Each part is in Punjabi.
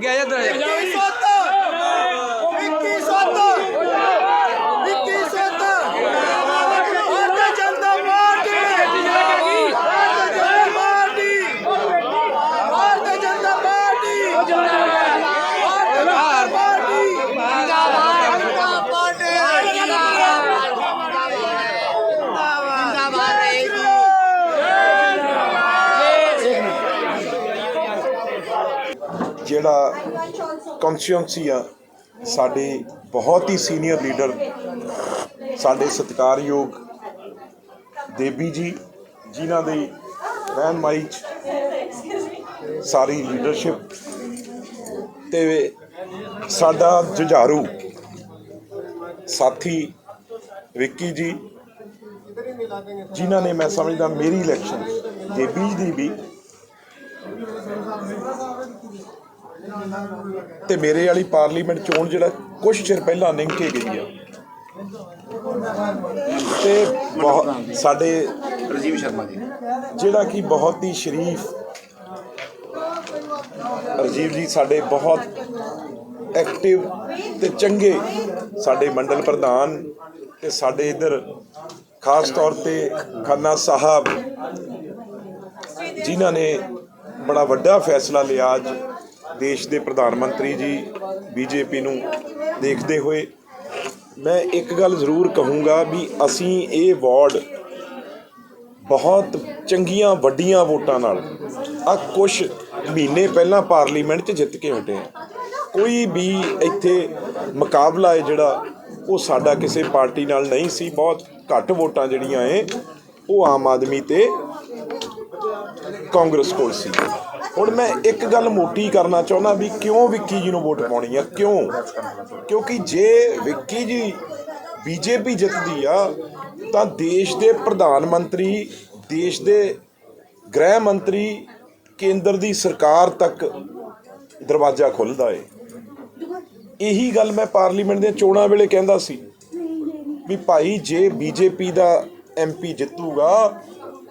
ਅੱਗੇ ਆ ਜਾ ਇੱਧਰ ਆ ਜਾ। ਵਿੱਕੀ ਸੱਤ ਵਿੱਕੀ ਸੱਤ ਵਿੱਕੀ ਸੱਤ Bharatiya Janata Party Bharatiya Janata Party Bharatiya Janata Party Bharatiya Janata Party ਜਿਹੜਾ ਕਨਸਟੀਟਿਊਂਸੀ ਆ, ਸਾਡੇ ਬਹੁਤ ਹੀ ਸੀਨੀਅਰ ਲੀਡਰ ਸਾਡੇ ਸਤਿਕਾਰਯੋਗ ਦੇਬੀ ਜੀ, ਜਿਨ੍ਹਾਂ ਦੀ ਰਹਿਨਮਾਈ ਚ ਸਾਰੀ ਲੀਡਰਸ਼ਿਪ ਤੇ ਸਾਡਾ ਜੁਝਾਰੂ ਸਾਥੀ ਵਿੱਕੀ ਜੀ, ਜਿਨ੍ਹਾਂ ਨੇ ਮੈਂ ਸਮਝਦਾ ਮੇਰੀ ਇਲੈਕਸ਼ਨ ਦੇਬੀ ਜੀ ਦੀ ਵੀ ਤੇ ਮੇਰੇ ਵਾਲੀ ਪਾਰਲੀਮੈਂਟ ਚੋਣ ਜਿਹੜਾ ਕੁਝ ਚਿਰ ਪਹਿਲਾਂ ਨਿੰਗ ਕੇ ਗਈ ਆ। ਤੇ ਬਹੁਤ ਸਾਡੇ ਰਜੀਵ ਸ਼ਰਮਾ ਜੀ। ਜਿਹੜਾ ਕਿ ਬਹੁਤ ਹੀ ਸ਼ਰੀਫ ਰਾਜੀਵ ਜੀ ਸਾਡੇ ਬਹੁਤ ਐਕਟਿਵ ਤੇ ਚੰਗੇ ਸਾਡੇ ਮੰਡਲ ਪ੍ਰਧਾਨ ਤੇ ਸਾਡੇ ਇਧਰ ਖਾਸ ਤੌਰ ਤੇ ਖੰਨਾ ਸਾਹਿਬ ਜਿਨ੍ਹਾਂ ਨੇ ਬੜਾ ਵੱਡਾ ਫੈਸਲਾ ਲਿਆ ਅੱਜ। ਦੇਸ਼ ਦੇ ਪ੍ਰਧਾਨ ਮੰਤਰੀ ਜੀ, ਬੀਜੇਪੀ ਨੂੰ ਦੇਖਦੇ ਹੋਏ ਮੈਂ ਇੱਕ ਗੱਲ ਜ਼ਰੂਰ ਕਹੂੰਗਾ ਵੀ ਅਸੀਂ ਇਹ ਵਾਰਡ ਬਹੁਤ ਚੰਗੀਆਂ, ਵੱਡੀਆਂ ਵੋਟਾਂ ਨਾਲ ਆ ਕੁਝ ਮਹੀਨੇ ਪਹਿਲਾਂ ਪਾਰਲੀਮੈਂਟ 'ਚ ਜਿੱਤ ਕੇ ਹਟੇ ਆ ਕੋਈ ਵੀ ਇੱਥੇ ਮੁਕਾਬਲਾ ਹੈ ਜਿਹੜਾ, ਉਹ ਸਾਡਾ ਕਿਸੇ ਪਾਰਟੀ ਨਾਲ ਨਹੀਂ ਸੀ, ਬਹੁਤ ਘੱਟ ਵੋਟਾਂ ਜਿਹੜੀਆਂ ਏ ਉਹ ਆਮ ਆਦਮੀ ਤੇ ਕਾਂਗਰਸ ਕੋਲ ਸੀ। ਹੁਣ ਮੈਂ ਇੱਕ ਗੱਲ ਮੋਟੀ ਕਰਨਾ ਚਾਹੁੰਦਾ ਵੀ ਕਿਉਂ ਵਿੱਕੀ ਜੀ ਨੂੰ ਵੋਟ ਪਾਉਣੀ ਆ? ਕਿਉਂ? ਕਿਉਂਕਿ ਜੇ ਵਿੱਕੀ ਜੀ ਬੀਜੇਪੀ ਜਿੱਤਦੀ ਆ, ਤਾਂ ਦੇਸ਼ ਦੇ ਪ੍ਰਧਾਨ ਮੰਤਰੀ, ਦੇਸ਼ ਦੇ ਗ੍ਰਹਿ ਮੰਤਰੀ ਕੇਂਦਰ ਦੀ ਸਰਕਾਰ ਤੱਕ ਦਰਵਾਜ਼ਾ ਖੁੱਲਦਾ ਏ। ਇਹੀ ਗੱਲ ਮੈਂ ਪਾਰਲੀਮੈਂਟ ਦੀਆਂ ਚੋਣਾਂ ਵੇਲੇ ਕਹਿੰਦਾ ਸੀ ਵੀ ਭਾਈ ਜੇ ਬੀਜੇਪੀ ਦਾ ਐਮਪੀ ਜਿੱਤੂਗਾ,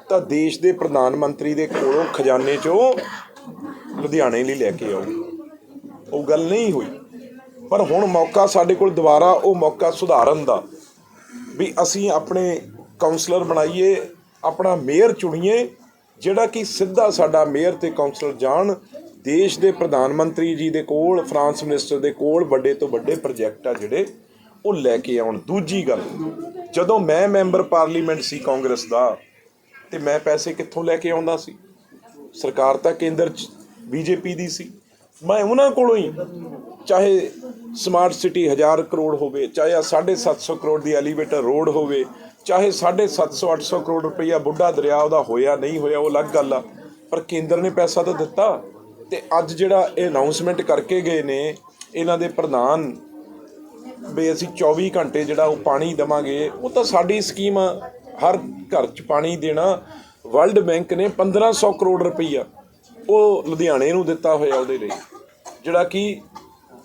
ਤਾਂ ਦੇਸ਼ ਦੇ ਪ੍ਰਧਾਨ ਮੰਤਰੀ ਦੇ ਕੋਲੋਂ ਖਜ਼ਾਨੇ 'ਚੋਂ ਲੁਧਿਆਣੇ ਲਈ ਲੈ ਕੇ ਆਓ। ਉਹ ਗੱਲ ਨਹੀਂ ਹੋਈ। ਪਰ ਹੁਣ ਮੌਕਾ ਸਾਡੇ ਕੋਲ ਦੁਬਾਰਾ, ਉਹ ਮੌਕਾ ਸੁਧਾਰਨ ਦਾ। ਵੀ ਅਸੀਂ ਆਪਣੇ ਕਾਉਂਸਲਰ ਬਣਾਈਏ, ਆਪਣਾ ਮੇਅਰ ਚੁਣੀਏ, ਜਿਹੜਾ ਕਿ ਸਿੱਧਾ ਸਾਡਾ ਮੇਅਰ ਤੇ ਕਾਉਂਸਲਰ ਜਾਣ। ਦੇਸ਼ ਦੇ ਪ੍ਰਧਾਨ ਮੰਤਰੀ ਜੀ ਦੇ ਕੋਲ ਫਰਾਂਸ ਮਿਨਿਸਟਰ ਦੇ ਕੋਲ ਵੱਡੇ ਤੋਂ ਵੱਡੇ ਪ੍ਰੋਜੈਕਟ ਆ ਜਿਹੜੇ, ਉਹ ਲੈ ਕੇ ਆਉਣ। ਦੂਜੀ ਗੱਲ, ਜਦੋਂ ਮੈਂ ਮੈਂਬਰ ਪਾਰਲੀਮੈਂਟ ਸੀ ਕਾਂਗਰਸ ਦਾ, ਤੇ ਮੈਂ ਪੈਸੇ ਕਿੱਥੋਂ ਲੈ ਕੇ ਆਉਂਦਾ ਸੀ? ਸਰਕਾਰ ਤਾਂ ਕੇਂਦਰ ਚ ਬੀਜੇਪੀ ਦੀ ਸੀ। ਮੈਂ ਉਹਨਾਂ ਕੋਲੋਂ ਹੀ ਚਾਹੇ ਸਮਾਰਟ ਸਿਟੀ 1000 ਕਰੋੜ ਹੋਵੇ, ਚਾਹੇ ਆਹ 750 ਕਰੋੜ ਦੀ ਐਲੀਵੇਟਰ ਰੋਡ ਹੋਵੇ, ਚਾਹੇ 750 800 ਕਰੋੜ ਰੁਪਈਆ ਬੁੱਢਾ ਦਰਿਆ ਉਹਦਾ ਹੋਇਆ, ਨਹੀਂ ਹੋਇਆ, ਉਹ ਅਲੱਗ ਗੱਲ ਆ। ਪਰ ਕੇਂਦਰ ਨੇ ਪੈਸਾ ਤਾਂ ਦਿੱਤਾ ਤੇ ਅੱਜ ਜਿਹੜਾ ਇਹ ਅਨਾਉਂਸਮੈਂਟ ਕਰਕੇ ਗਏ ਨੇ, ਇਹਨਾਂ ਦੇ ਪ੍ਰਧਾਨ ਵੀ ਅਸੀਂ 24 ਘੰਟੇ ਜਿਹੜਾ ਉਹ ਪਾਣੀ ਦਵਾਂਗੇ, ਉਹ ਤਾਂ ਸਾਡੀ ਸਕੀਮ ਆ। ਹਰ ਘਰ 'ਚ ਪਾਣੀ ਦੇਣਾ ਵਰਲਡ ਬੈਂਕ ਨੇ 1500 ਕਰੋੜ ਰੁਪਈਆ ਉਹ ਲੁਧਿਆਣੇ ਨੂੰ ਦਿੱਤਾ ਹੋਇਆ ਉਹਦੇ ਲਈ। ਜਿਹੜਾ ਕਿ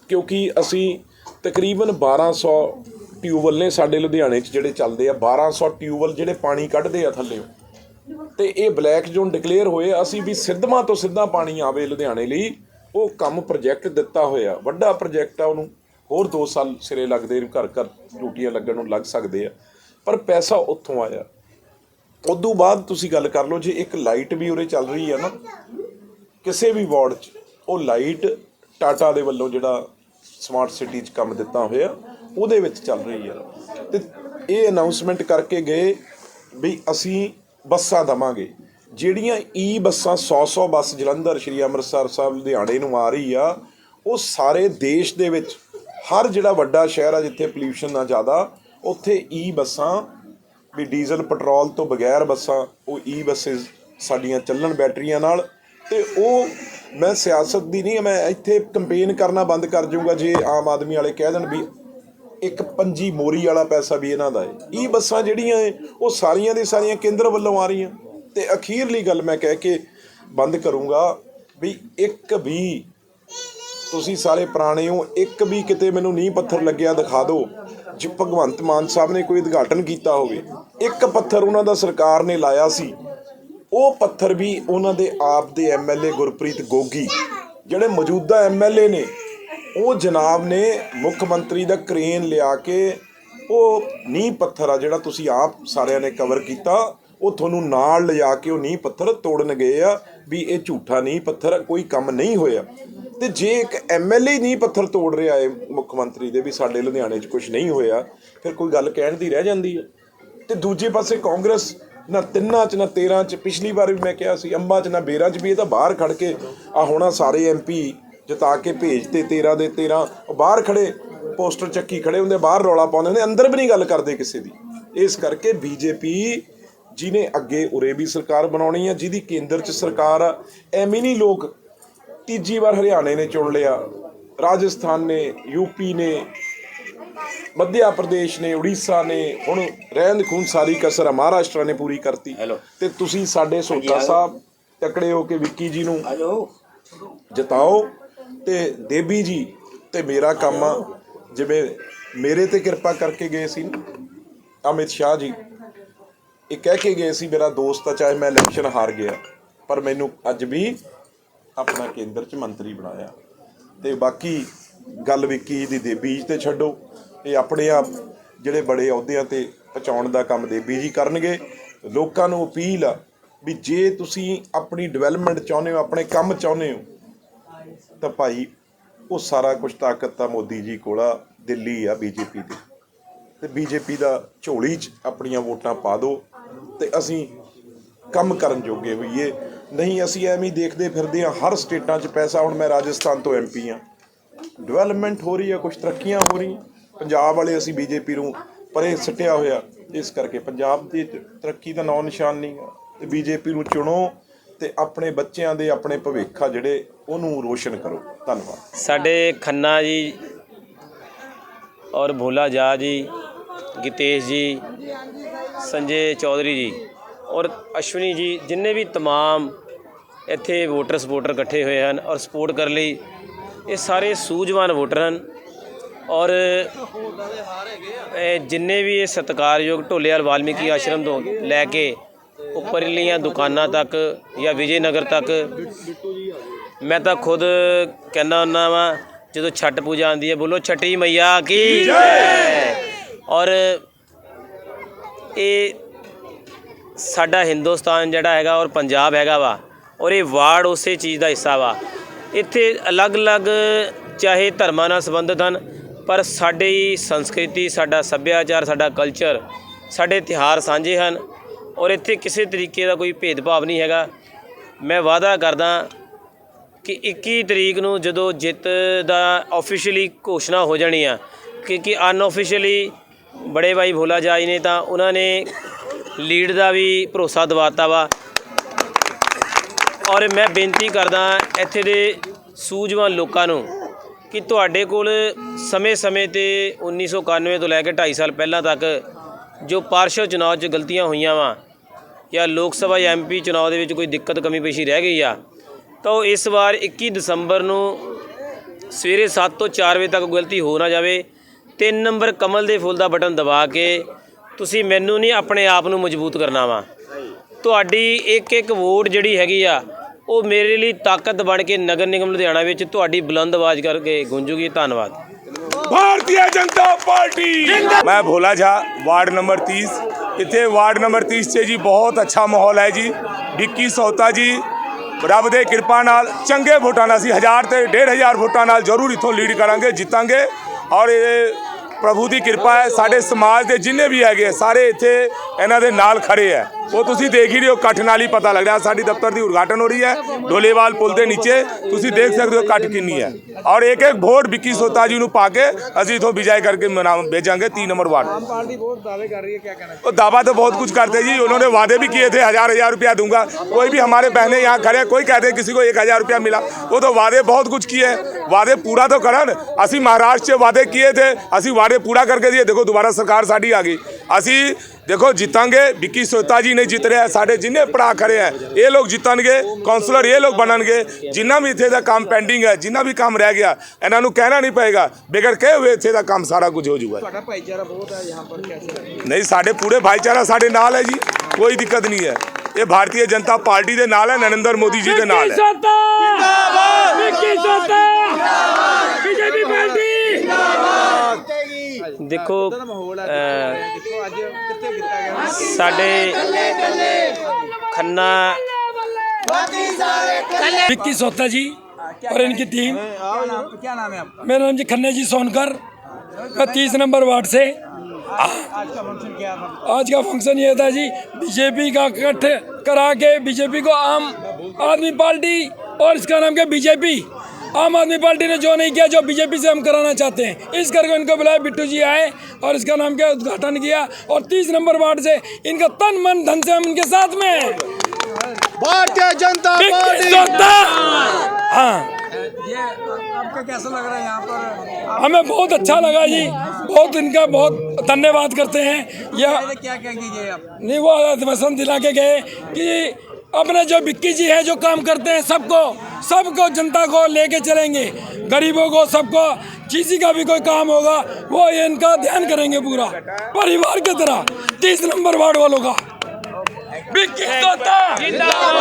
ਕਿਉਂਕਿ ਅਸੀਂ ਤਕਰੀਬਨ 1200 ਟਿਊਬਲ ਨੇ ਸਾਡੇ ਲੁਧਿਆਣੇ 'ਚ ਜਿਹੜੇ ਚੱਲਦੇ ਆ 1200 ਟਿਊਬਲ ਜਿਹੜੇ ਪਾਣੀ ਕੱਢਦੇ ਆ ਥੱਲੇ। ਤੇ ਇਹ ਬਲੈਕ ਜ਼ੋਨ ਡਿਕਲੇਅਰ ਹੋਏ ਅਸੀਂ ਵੀ ਸਿੱਧਵਾਂ ਤੋਂ ਸਿੱਧਾ ਪਾਣੀ ਆਵੇ ਲੁਧਿਆਣੇ ਲਈ। ਉਹ ਕੰਮ ਪ੍ਰੋਜੈਕਟ ਦਿੱਤਾ ਹੋਇਆ, ਵੱਡਾ ਪ੍ਰੋਜੈਕਟ ਆ ਉਹਨੂੰ। ਹੋਰ 2 ਸਾਲ ਸਿਰੇ ਲੱਗਦੇ ਨੇ ਘਰ ਘਰ ਡਿਊਟੀਆਂ ਲੱਗਣ ਨੂੰ ਲੱਗ ਸਕਦੇ ਆ। ਪਰ ਪੈਸਾ ਉੱਥੋਂ ਆਇਆ। ਉਦੋਂ ਬਾਅਦ ਤੁਸੀਂ ਗੱਲ ਕਰ ਲਓ, ਜੇ ਇੱਕ ਲਾਈਟ ਵੀ ਉਰੇ ਚੱਲ ਰਹੀ ਆ ਨਾ ਕਿਸੇ ਵੀ ਵਾਰਡ 'ਚ ਉਹ ਲਾਈਟ ਟਾਟਾ ਦੇ ਵੱਲੋਂ ਜਿਹੜਾ ਸਮਾਰਟ ਸਿਟੀ 'ਚ ਕੰਮ ਦਿੱਤਾ ਹੋਇਆ, ਉਹਦੇ ਵਿੱਚ ਚੱਲ ਰਹੀ ਆ ਤੇ ਇਹ ਅਨਾਉਂਸਮੈਂਟ ਕਰਕੇ ਗਏ ਵੀ ਅਸੀਂ ਬੱਸਾਂ ਦਵਾਂਗੇ। ਜਿਹੜੀਆਂ ਈ ਬੱਸਾਂ 100-100 ਬੱਸ ਜਲੰਧਰ, ਸ਼੍ਰੀ ਅੰਮ੍ਰਿਤਸਰ ਸਾਹਿਬ, ਲੁਧਿਆਣੇ ਨੂੰ ਆ ਰਹੀ ਆ, ਉਹ ਸਾਰੇ ਦੇਸ਼ ਦੇ ਵਿੱਚ, ਹਰ ਜਿਹੜਾ ਵੱਡਾ ਸ਼ਹਿਰ ਆ ਜਿੱਥੇ ਪੋਲਿਊਸ਼ਨ ਨਾ ਜ਼ਿਆਦਾ, ਉੱਥੇ ਈ ਬੱਸਾਂ ਵੀ ਡੀਜ਼ਲ, ਪੈਟਰੋਲ ਤੋਂ ਬਗੈਰ ਬੱਸਾਂ, ਉਹ ਈ ਬੱਸਸ ਸਾਡੀਆਂ ਚੱਲਣ ਬੈਟਰੀਆਂ ਨਾਲ ਤੇ ਉਹ ਮੈਂ ਸਿਆਸਤ ਦੀ ਨਹੀਂ, ਮੈਂ ਇੱਥੇ ਕੰਪੇਨ ਕਰਨਾ ਬੰਦ ਕਰ ਜਾਊਂਗਾ ਜੇ ਆਮ ਆਦਮੀ ਵਾਲੇ ਕਹਿ ਦੇਣ ਵੀ ਇੱਕ ਪੰਜੀ ਮੋਰੀ ਵਾਲਾ ਪੈਸਾ ਵੀ ਇਹਨਾਂ ਦਾ ਹੈ। ਈ ਬੱਸਾਂ ਜਿਹੜੀਆਂ ਏ ਉਹ ਸਾਰੀਆਂ ਦੇ ਸਾਰੀਆਂ ਕੇਂਦਰ ਵੱਲੋਂ ਆ ਰਹੀਆਂ। ਤੇ ਅਖੀਰਲੀ ਗੱਲ ਮੈਂ ਕਹਿ ਕੇ ਬੰਦ ਕਰੂੰਗਾ ਵੀ ਇੱਕ ਵੀ ਤੁਸੀਂ ਸਾਰੇ ਪੁਰਾਣੇ ਹੋ, ਇੱਕ ਵੀ ਕਿਤੇ ਮੈਨੂੰ ਨੀਂਹ ਪੱਥਰ ਲੱਗਿਆ ਦਿਖਾ ਦਿਓ, ਜੇ ਭਗਵੰਤ ਮਾਨ ਸਾਹਿਬ ਨੇ ਕੋਈ ਉਦਘਾਟਨ ਕੀਤਾ ਹੋਵੇ। ਇੱਕ ਪੱਥਰ ਉਹਨਾਂ ਦਾ ਸਰਕਾਰ ਨੇ ਲਾਇਆ ਸੀ। ਉਹ ਪੱਥਰ ਵੀ ਉਹਨਾਂ ਦੇ ਆਪ ਦੇ ਐਮਐਲਏ ਗੁਰਪ੍ਰੀਤ ਗੋਗੀ, ਜਿਹੜੇ ਮੌਜੂਦਾ ਐਮਐਲਏ ਨੇ, ਉਹ ਜਨਾਬ ਨੇ ਮੁੱਖ ਮੰਤਰੀ ਦਾ ਕ੍ਰੇਨ ਲਿਆ ਕੇ ਉਹ ਨੀਂਹ ਪੱਥਰ ਆ ਜਿਹੜਾ ਤੁਸੀਂ ਆਪ ਸਾਰਿਆਂ ਨੇ ਕਵਰ ਕੀਤਾ, ਉਹ ਤੁਹਾਨੂੰ ਨਾਲ ਲਿਜਾ ਕੇ ਉਹ ਨੀਂਹ ਪੱਥਰ ਤੋੜਨ ਗਏ ਆ ਵੀ ਇਹ ਝੂਠਾ ਨੀਂਹ ਪੱਥਰ ਕੋਈ ਕੰਮ ਨਹੀਂ ਹੋਇਆ। ਤੇ ਜੇ ਇੱਕ ਐਮਐਲਏ ਨੀਂਹ ਪੱਥਰ ਤੋੜ ਰਿਹਾ ਹੈ ਮੁੱਖ ਮੰਤਰੀ ਦੇ ਵੀ ਸਾਡੇ ਲੁਧਿਆਣੇ 'ਚ ਕੁਝ ਨਹੀਂ ਹੋਇਆ, ਫਿਰ ਕੋਈ ਗੱਲ ਕਹਿਣ ਦੀ ਰਹਿ ਜਾਂਦੀ ਹੈ ਤੇ ਦੂਜੇ ਪਾਸੇ ਕਾਂਗਰਸ ਨਾ ਤਿੰਨਾਂ 'ਚ, ਨਾ 13 'ਚ। ਪਿਛਲੀ ਵਾਰ ਵੀ ਮੈਂ ਕਿਹਾ ਸੀ, ਅੰਬਾਂ 'ਚ ਨਾ ਬੇਰਾਂ 'ਚ ਵੀ ਇਹ ਤਾਂ ਬਾਹਰ ਖੜ ਕੇ ਆ ਹੋਣਾ ਸਾਰੇ ਐਮਪੀ ਜਿਤਾ ਕੇ ਭੇਜਤੇ 13 ਦੇ 13 ਬਾਹਰ ਖੜੇ, ਪੋਸਟਰ ਚੱਕੀ ਖੜੇ ਹੁੰਦੇ, ਬਾਹਰ ਰੌਲਾ ਪਾਉਂਦੇ ਹੁੰਦੇ, ਅੰਦਰ ਵੀ ਨਹੀਂ ਗੱਲ ਕਰਦੇ ਕਿਸੇ ਦੀ। ਇਸ ਕਰਕੇ ਬੀਜੇਪੀ ਜਿਹਨੇ ਅੱਗੇ ਉਰੇ ਵੀ ਸਰਕਾਰ ਬਣਾਉਣੀ ਆ, ਜਿਹਦੀ ਕੇਂਦਰ 'ਚ ਸਰਕਾਰ ਆ, ਐਵੇਂ ਨਹੀਂ ਲੋਕ ਤੀਜੀ ਵਾਰ ਹਰਿਆਣੇ ਨੇ ਚੁਣ ਲਿਆ। ਰਾਜਸਥਾਨ ਨੇ ਯੂਪੀ ਨੇ ਮੱਧਿਆ ਪ੍ਰਦੇਸ਼ ਨੇ ਉੜੀਸਾ ਨੇ ਹੁਣ ਰਹਿੰਦ ਖੂਨ ਸਾਰੀ ਕਸਰ ਆ ਮਹਾਰਾਸ਼ਟਰ ਨੇ ਪੂਰੀ ਕਰਤੀ। ਤੇ ਤੁਸੀਂ ਸਾਡੇ ਸੋਤਾ ਸਾਹਿਬ ਤਕੜੇ ਹੋ ਕੇ ਵਿੱਕੀ ਜੀ ਨੂੰ ਜਿਤਾਓ ਤੇ ਦੇਬੀ ਜੀ ਤੇ ਮੇਰਾ ਕੰਮ ਆ ਜਿਵੇਂ ਮੇਰੇ ਤੇ ਕਿਰਪਾ ਕਰਕੇ ਗਏ ਸੀ ਅਮਿਤ ਸ਼ਾਹ ਜੀ। ਇਹ ਕਹਿ ਕੇ ਗਏ ਸੀ ਮੇਰਾ ਦੋਸਤ ਆ ਚਾਹੇ ਮੈਂ ਇਲੈਕਸ਼ਨ ਹਾਰ ਗਿਆ ਪਰ ਮੈਨੂੰ ਅੱਜ ਵੀ ਆਪਣਾ ਕੇਂਦਰ ਚ ਮੰਤਰੀ ਬਣਾਇਆ। ਤੇ ਬਾਕੀ ਗੱਲ ਵਿੱਕੀ ਦੀ ਦੇਬੀ ਜੀ ਤੇ ਛੱਡੋ। ਇਹ ਆਪਣੇ ਆਪ ਜਿਹੜੇ ਬੜੇ ਅਹੁਦਿਆਂ ਤੇ ਪਹੁੰਚਾਉਣ ਦਾ ਕੰਮ ਦੇਬੀ ਜੀ ਕਰਨਗੇ। ਲੋਕਾਂ ਨੂੰ ਅਪੀਲ ਆ ਵੀ ਜੇ ਤੁਸੀਂ ਆਪਣੀ ਡਿਵੈਲਪਮੈਂਟ ਚਾਹੁੰਦੇ ਹੋ, ਆਪਣੇ ਕੰਮ ਚਾਹੁੰਦੇ ਹੋ, ਤਾਂ ਭਾਈ ਉਹ ਸਾਰਾ ਕੁਝ ਤਾਕਤ ਤਾਂ ਮੋਦੀ ਜੀ ਕੋਲ ਆ, ਦਿੱਲੀ ਆ ਬੀਜੇਪੀ ਦੀ ਤੇ ਬੀਜੇਪੀ ਦਾ ਝੋਲੀ 'ਚ ਆਪਣੀਆਂ ਵੋਟਾਂ ਪਾ ਦਿਓ ਤੇ ਅਸੀਂ ਕੰਮ ਕਰਨ ਜੋਗੇ ਹੋਈਏ। ਨਹੀਂ, ਅਸੀਂ ਐਵੇਂ ਹੀ ਦੇਖਦੇ ਫਿਰਦੇ ਆ ਹਰ ਸਟੇਟਾਂ 'ਚ ਪੈਸਾ, ਹੁਣ ਮੈਂ ਰਾਜਸਥਾਨ ਤੋਂ ਐਮਪੀ ਆ ਡਿਵੈਲਪਮੈਂਟ ਹੋ ਰਹੀ ਆ ਕੁਝ ਤਰੱਕੀਆਂ ਹੋ ਰਹੀਆਂ। ਪੰਜਾਬ ਵਾਲੇ ਅਸੀਂ ਬੀਜੇਪੀ ਨੂੰ ਪਰੇ ਸੱਟਿਆ ਹੋਇਆ ਇਸ ਕਰਕੇ ਪੰਜਾਬ ਦੀ ਤ- ਤਰੱਕੀ ਦਾ ਨਾਂ ਨਿਸ਼ਾਨ ਨਹੀਂ ਆ ਤੇ ਬੀਜੇਪੀ ਨੂੰ ਚੁਣੋ ਤੇ ਆਪਣੇ ਬੱਚਿਆਂ ਦੇ ਆਪਣੇ ਭਵਿੱਖਾ ਜਿਹੜੇ ਉਹਨੂੰ ਰੋਸ਼ਨ ਕਰੋ ਧੰਨਵਾਦ ਸਾਡੇ ਖੰਨਾ ਜੀ ਔਰ ਭੋਲਾ ਜਾ ਜੀ ਗਿਤੇਸ਼ ਜੀ ਸੰਜੇ ਚੌਧਰੀ ਜੀ ਔਰ ਅਸ਼ਵਨੀ ਜੀ ਜਿੰਨੇ ਵੀ तमाम ਇੱਥੇ ਵੋਟਰ ਸਪੋਰਟਰ ਇਕੱਠੇ ਹੋਏ ਹਨ ਔਰ ਸਪੋਰਟ ਕਰਨ ਲਈ ਇਹ ਸਾਰੇ ਸੂਝਵਾਨ ਵੋਟਰ ਹਨ ਔਰ ਜਿੰਨੇ ਵੀ ਇਹ ਸਤਿਕਾਰਯੋਗ ਢੋਲੇਵਾਲ ਵਾਲਮੀਕੀ ਆਸ਼ਰਮ ਤੋਂ ਲੈ ਕੇ ਉੱਪਰਲੀਆਂ ਦੁਕਾਨਾਂ ਤੱਕ ਜਾਂ ਵਿਜੇ ਨਗਰ ਤੱਕ, ਮੈਂ ਤਾਂ ਖੁਦ ਕਹਿੰਦਾ ਹੁੰਦਾ ਵਾਂ, ਜਦੋਂ ਛੱਟ ਪੂਜਾ ਆਉਂਦੀ ਹੈ, ਬੋਲੋ ਛੱਟੀ ਮਈਆ ਕੀ ਔਰ ਇਹ ਸਾਡਾ ਹਿੰਦੁਸਤਾਨ ਜਿਹੜਾ ਹੈਗਾ ਔਰ ਪੰਜਾਬ ਹੈਗਾ ਵਾ, ਔਰ ਇਹ ਵਾਰਡ ਉਸੇ ਚੀਜ਼ ਦਾ ਹਿੱਸਾ ਵਾ। ਇੱਥੇ ਅਲੱਗ-ਅਲੱਗ ਚਾਹੇ ਧਰਮਾਂ ਨਾਲ ਸੰਬੰਧਿਤ ਹਨ ਪਰ ਸਾਡੀ ਸੰਸਕ੍ਰਿਤੀ, ਸਾਡਾ ਸੱਭਿਆਚਾਰ, ਸਾਡਾ ਕਲਚਰ ਸਾਡੇ ਤਿਉਹਾਰ ਸਾਂਝੇ ਹਨ ਔਰ ਇੱਥੇ ਕਿਸੇ ਤਰੀਕੇ ਦਾ ਕੋਈ ਭੇਦਭਾਵ ਨਹੀਂ ਹੈਗਾ। ਮੈਂ ਵਾਅਦਾ ਕਰਦਾ ਕਿ 21 ਤਰੀਕ ਨੂੰ ਜਦੋਂ ਜਿੱਤ ਦਾ ਆਫੀਸ਼ੀਅਲੀ ਘੋਸ਼ਣਾ ਹੋ ਜਾਣੀ ਆ, ਕਿਉਂਕਿ ਅਨਆਫੀਸ਼ੀਅਲੀ ਬੜੇ ਭਾਈ ਭੋਲਾ ਜਾਈ ਨੇ ਤਾਂ ਉਹਨਾਂ ਨੇ ਲੀਡ ਦਾ ਵੀ ਭਰੋਸਾ ਦਿਵਾਤਾ ਵਾ। ਔਰ ਮੈਂ ਬੇਨਤੀ ਕਰਦਾ ਇੱਥੇ ਦੇ ਸੂਝਵਾਨ ਲੋਕਾਂ ਨੂੰ ਕਿ ਤੁਹਾਡੇ ਕੋਲ ਸਮੇਂ-ਸਮੇਂ ਤੇ 1991 ਤੋਂ ਲੈ ਕੇ 2.5 ਸਾਲ ਪਹਿਲਾਂ ਤੱਕ ਜੋ ਪਾਰਸ਼ਲ ਚੁਣਾਵ 'ਚ ਗਲਤੀਆਂ ਹੋਈਆਂ ਵਾ ਜਾਂ ਲੋਕ ਸਭਾ ਜਾਂ ਐਮਪੀ ਚੁਣਾਵ ਦੇ ਵਿੱਚ ਕੋਈ ਦਿੱਕਤ ਕਮੀ ਪੇਸ਼ੀ ਰਹਿ ਗਈ ਆ ਤਾਂ ਉਹ ਇਸ ਵਾਰ 21 ਦਸੰਬਰ ਨੂੰ ਸਵੇਰੇ 7 ਤੋਂ 4 ਵਜੇ ਤੱਕ ਗਲਤੀ ਹੋ ਨਾ ਜਾਵੇ। 3 ਨੰਬਰ ਕਮਲ ਦੇ ਫੁੱਲ ਦਾ ਬਟਨ ਦਬਾ ਕੇ ਤੁਸੀਂ ਮੈਨੂੰ ਨਹੀਂ ਆਪਣੇ ਆਪ ਨੂੰ ਮਜ਼ਬੂਤ ਕਰਨਾ ਵਾ। ਤੁਹਾਡੀ ਇੱਕ ਇੱਕ ਵੋਟ ਜਿਹੜੀ ਹੈਗੀ ਆ ਉਹ ਮੇਰੇ ਲਈ ਤਾਕਤ ਬਣ ਕੇ ਨਗਰ ਨਿਗਮ ਲੁਧਿਆਣਾ ਵਿੱਚ ਤੁਹਾਡੀ ਬੁਲੰਦ ਆਵਾਜ਼ ਕਰਕੇ ਗੂੰਜੂਗੀ ਧੰਨਵਾਦ भारतीय जनता पार्टी मैं भोला झा वार्ड नंबर 30 ਇੱਥੇ ਵਾਰਡ ਨੰਬਰ 30 'ਚ ਜੀ ਬਹੁਤ ਅੱਛਾ ਮਾਹੌਲ ਹੈ ਜੀ ਵਿੱਕੀ ਸੌਤਾ ਜੀ ਰੱਬ ਦੇ ਕਿਰਪਾ ਨਾਲ ਚੰਗੇ ਵੋਟਾਂ ਨਾਲ ਅਸੀਂ ਹਜ਼ਾਰ ਤੇ 1500 ਵੋਟਾਂ ਨਾਲ ਜ਼ਰੂਰ ਇੱਥੋਂ ਲੀਡ ਕਰਾਂਗੇ ਜਿੱਤਾਂਗੇ ਔਰ ਇਹ ਪ੍ਰਭੂ ਦੀ ਕਿਰਪਾ ਹੈ ਸਾਡੇ ਸਮਾਜ ਦੇ ਜਿੰਨੇ ਵੀ ਹੈਗੇ ਆ, ਸਾਰੇ ਇੱਥੇ ਇਹਨਾਂ ਦੇ ਨਾਲ ਖੜੇ ਹੈ ਉਹ ਤੁਸੀਂ ਦੇਖ ਹੀ ਰਹੇ ਹੋ ਇਕੱਠ ਨਾਲ ਹੀ ਪਤਾ ਲੱਗ ਰਿਹਾ। ਸਾਡੀ ਦਫ਼ਤਰ ਦੀ ਉਦਘਾਟਨ ਹੋ ਰਹੀ ਹੈ ਢੋਲੇਵਾਲ ਪੁਲ ਦੇ ਨੀਚੇ। ਤੁਸੀਂ ਦੇਖ ਸਕਦੇ ਹੋ ਇਕੱਠ ਕਿੰਨੀ ਹੈ। ਔਰ ਇੱਕ ਇੱਕ ਵੋਟ ਵਿੱਕੀ ਸੋਤਾ ਜੀ ਨੂੰ ਪਾ ਕੇ ਅਸੀਂ ਇਥੋਂ ਵਿਜੈ ਕਰਕੇ ਭੇਜਾਂਗੇ 3 ਨੰਬਰ ਵਾਰਡ। ਬਹੁਤ ਉਹ ਦਾਵਾ ਤਾਂ ਬਹੁਤ ਕੁਝ करते जी उन्होंने वादे भी किए थे हज़ार हज़ार रुपया दूंगा कोई भी हमारे बहने यहाँ खड़े कोई कहते किसी को एक हज़ार रुपया मिला वो तो वादे बहुत कुछ किए ਵਾਅਦੇ ਪੂਰਾ तो ਕਰਨ। ਅਸੀਂ ਮਹਾਰਾਸ਼ਟਰ 'ਚ ਵਾਅਦੇ ਕੀਏ ਥੇ ਅਸੀਂ ਵਾਅਦੇ ਪੂਰਾ ਕਰਕੇ ਦਿਏ। ਦੇਖੋ ਦੁਬਾਰਾ ਸਰਕਾਰ ਸਾਡੀ ਆ ਗਈ। ਅਸੀਂ ਦੇਖੋ ਜਿੱਤਾਂਗੇ ਵਿੱਕੀ ਸੋਤਾ ਜੀ ਨਹੀਂ ਜਿੱਤ ਰਿਹਾ ਸਾਡੇ ਜਿੰਨੇ ਪੜਾ ਖੜੇ ਆ ਇਹ ਲੋਕ ਜਿੱਤਣਗੇ ਕਾਉਂਸਲਰ ਇਹ ਲੋਕ ਬਣਨਗੇ ਜਿੰਨਾ ਵੀ ਇੱਥੇ ਦਾ ਕੰਮ ਪੈਂਡਿੰਗ ਹੈ ਜਿੰਨਾ ਵੀ ਕੰਮ ਰਹਿ ਗਿਆ ਇਹਨਾਂ ਨੂੰ ਕਹਿਣਾ ਨਹੀਂ ਪਏਗਾ ਬੇਗਰ ਕਹੇ ਹੋਏ ਇੱਥੇ ਦਾ ਕੰਮ ਸਾਰਾ ਕੁਝ ਹੋ ਜਾਊਗਾ। ਤੁਹਾਡਾ ਭਾਈਚਾਰਾ ਬਹੁਤ ਹੈ ਯਹਾਂ ਪਰ ਕੈਸੇ ਨਹੀਂ ਸਾਡੇ ਪੂਰੇ ਭਾਈਚਾਰਾ ਸਾਡੇ ਨਾਲ ਹੈ ਜੀ ਕੋਈ ਦਿੱਕਤ ਨਹੀਂ ਹੈ। ਇਹ ਭਾਰਤੀ ਜਨਤਾ ਪਾਰਟੀ ਦੇ ਨਾਲ ਹੈ ਨਰਿੰਦਰ ਮੋਦੀ ਜੀ ਦੇ ਨਾਲ ਕੀਤਾ ਗਿਆ ਸਾਡੇ ਖੰਨਾ विक्की सोता जी और इनकी टीम क्या नाम क्या नाम है आपका मेरा नाम जी खन्ना जी सोनकर मैं तीस नंबर वार्ड से आज का फंक्शन क्या था आज का फंक्शन ये था जी बीजेपी का कट करा के बीजेपी को आम आदमी पार्टी और इसका नाम क्या बीजेपी आम आदमी पार्टी ने जो नहीं किया जो बीजेपी से हम कराना चाहते हैं। इस करके उनको बुलाया बिट्टू जी आए और इसका नाम क्या उद्घाटन किया और तीस नंबर वार्ड से इनका तन मन धन से हम इनके साथ में हैं। भारतीय जनता सोता हाँ। ये आपका कैसा लग रहा है यहाँ पर? हमें बहुत अच्छा लगा जी। बहुत इनका बहुत धन्यवाद करते हैं। यह क्या क्या कीजिए आप? नहीं वो आश्वासन दिला के गए कि अपने जो बिक्की जी है, जो काम करते हैं, सबको सबको जनता को लेके चलेंगे। गरीबों को, सबको, किसी का भी कोई काम होगा, वो इनका ध्यान करेंगे पूरा। परिवार की तरह, तीस नंबर वार्ड वालों का। बिक्की